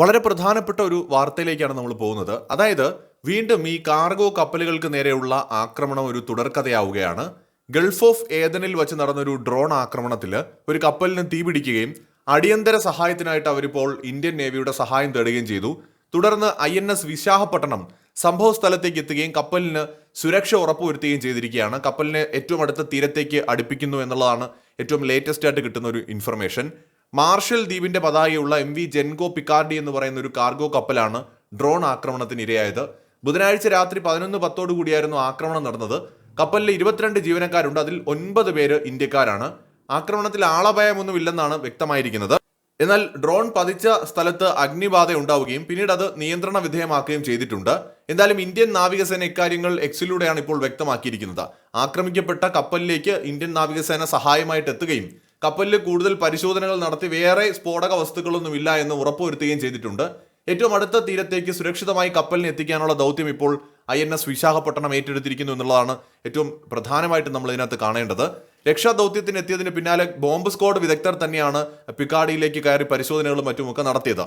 വളരെ പ്രധാനപ്പെട്ട ഒരു വാർത്തയിലേക്കാണ് നമ്മൾ പോകുന്നത്. അതായത് വീണ്ടും ഈ കാർഗോ കപ്പലുകൾക്ക് നേരെയുള്ള ആക്രമണം ഒരു തുടർക്കഥയാവുകയാണ്. ഗൾഫ് ഓഫ് ഏതനിൽ വെച്ച് നടന്നൊരു ഡ്രോൺ ആക്രമണത്തിൽ ഒരു കപ്പലിന് തീപിടിക്കുകയും അടിയന്തര സഹായത്തിനായിട്ട് അവരിപ്പോൾ ഇന്ത്യൻ നേവിയുടെ സഹായം തേടുകയും ചെയ്തു. തുടർന്ന് ഐ എൻ എസ് വിശാഖപട്ടണം സംഭവ സ്ഥലത്തേക്ക് എത്തുകയും കപ്പലിന് സുരക്ഷ ഉറപ്പുവരുത്തുകയും ചെയ്തിരിക്കുകയാണ്. കപ്പലിനെ ഏറ്റവും അടുത്ത തീരത്തേക്ക് അടുപ്പിക്കുന്നു എന്നുള്ളതാണ് ഏറ്റവും ലേറ്റസ്റ്റ് ആയിട്ട് കിട്ടുന്ന ഒരു ഇൻഫർമേഷൻ മാർഷൽ ദ്വീപിന്റെ പതാകയുള്ള എം വി ജെൻകോ പിക്കാർഡി എന്ന് പറയുന്ന ഒരു കാർഗോ കപ്പലാണ് ഡ്രോൺ ആക്രമണത്തിന് ഇരയായത്. ബുധനാഴ്ച രാത്രി പതിനൊന്ന് പത്തോടു കൂടിയായിരുന്നു ആക്രമണം നടന്നത്. കപ്പലിൽ ഇരുപത്തിരണ്ട് ജീവനക്കാരുണ്ട്. അതിൽ ഒൻപത് പേര് ഇന്ത്യക്കാരാണ്. ആക്രമണത്തിൽ ആളപായമൊന്നുമില്ലെന്നാണ് വ്യക്തമായിരിക്കുന്നത്. എന്നാൽ ഡ്രോൺ പതിച്ച സ്ഥലത്ത് അഗ്നിബാധ ഉണ്ടാവുകയും പിന്നീട് അത് നിയന്ത്രണ വിധേയമാക്കുകയും ചെയ്തിട്ടുണ്ട്. എന്തായാലും ഇന്ത്യൻ നാവികസേന ഇക്കാര്യങ്ങൾ എക്സിലൂടെയാണ് ഇപ്പോൾ വ്യക്തമാക്കിയിരിക്കുന്നത്. ആക്രമിക്കപ്പെട്ട കപ്പലിലേക്ക് ഇന്ത്യൻ നാവികസേന സഹായമായിട്ട് എത്തുകയും കപ്പലിൽ കൂടുതൽ പരിശോധനകൾ നടത്തി വേറെ സ്ഫോടക വസ്തുക്കളൊന്നും ഇല്ല എന്ന് ഉറപ്പുവരുത്തുകയും ചെയ്തിട്ടുണ്ട്. ഏറ്റവും അടുത്ത തീരത്തേക്ക് സുരക്ഷിതമായി കപ്പലിനെ എത്തിക്കാനുള്ള ദൗത്യം ഇപ്പോൾ ഐ എൻ എസ് വിശാഖപട്ടണം ഏറ്റെടുത്തിരിക്കുന്നു എന്നുള്ളതാണ് ഏറ്റവും പ്രധാനമായിട്ട് നമ്മൾ ഇതിനകത്ത് കാണേണ്ടത്. രക്ഷാ ദൗത്യത്തിന് എത്തിയതിന് പിന്നാലെ ബോംബ് സ്ക്വാഡ് വിദഗ്ധർ തന്നെയാണ് പിക്കാടിയിലേക്ക് കയറി പരിശോധനകളും മറ്റുമൊക്കെ നടത്തിയത്.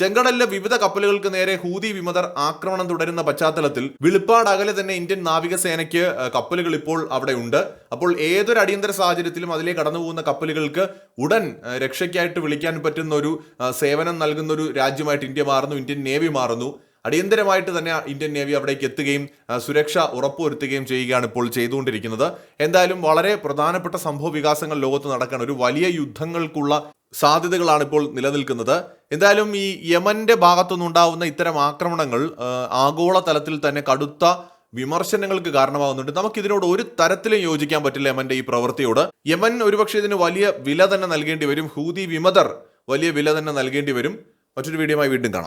ചെങ്കടലിലെ വിവിധ കപ്പലുകൾക്ക് നേരെ ഹൂതി വിമതർ ആക്രമണം തുടരുന്ന പശ്ചാത്തലത്തിൽ വിളിപ്പാട് അകലെ തന്നെ ഇന്ത്യൻ നാവികസേനയ്ക്ക് കപ്പലുകൾ ഇപ്പോൾ അവിടെ ഉണ്ട്. അപ്പോൾ ഏതൊരു അടിയന്തര സാഹചര്യത്തിലും അതിലേക്ക് കടന്നു പോകുന്ന കപ്പലുകൾക്ക് ഉടൻ രക്ഷയ്ക്കായിട്ട് വിളിക്കാൻ പറ്റുന്ന ഒരു സേവനം നൽകുന്ന ഒരു രാജ്യമായിട്ട് ഇന്ത്യ മാറുന്നു ഇന്ത്യൻ നേവി മാറുന്നു. അടിയന്തരമായിട്ട് തന്നെ ഇന്ത്യൻ നേവി അവിടേക്ക് എത്തുകയും സുരക്ഷ ഉറപ്പുവരുത്തുകയും ചെയ്യുകയാണ് ഇപ്പോൾ ചെയ്തുകൊണ്ടിരിക്കുന്നത്. എന്തായാലും വളരെ പ്രധാനപ്പെട്ട സംഭവ വികാസങ്ങൾ ലോകത്ത് നടക്കാൻ ഒരു വലിയ യുദ്ധങ്ങൾക്കുള്ള സാധ്യതകളാണ് ഇപ്പോൾ നിലനിൽക്കുന്നത്. എന്തായാലും ഈ യമന്റെ ഭാഗത്തുനിന്നുണ്ടാവുന്ന ഇത്തരം ആക്രമണങ്ങൾ ആഗോള തലത്തിൽ തന്നെ കടുത്ത വിമർശനങ്ങൾക്ക് കാരണമാകുന്നുണ്ട്. നമുക്ക് ഇതിനോട് ഒരു തരത്തിലും യോജിക്കാൻ പറ്റില്ല യമന്റെ ഈ പ്രവൃത്തിയോട്. യമൻ ഒരുപക്ഷെ ഇതിന് വലിയ വില തന്നെ നൽകേണ്ടി വരും. ഹൂതി വിമതർ വലിയ വില തന്നെ നൽകേണ്ടി വരും. മറ്റൊരു വീഡിയോയുമായി വീണ്ടും കാണാം.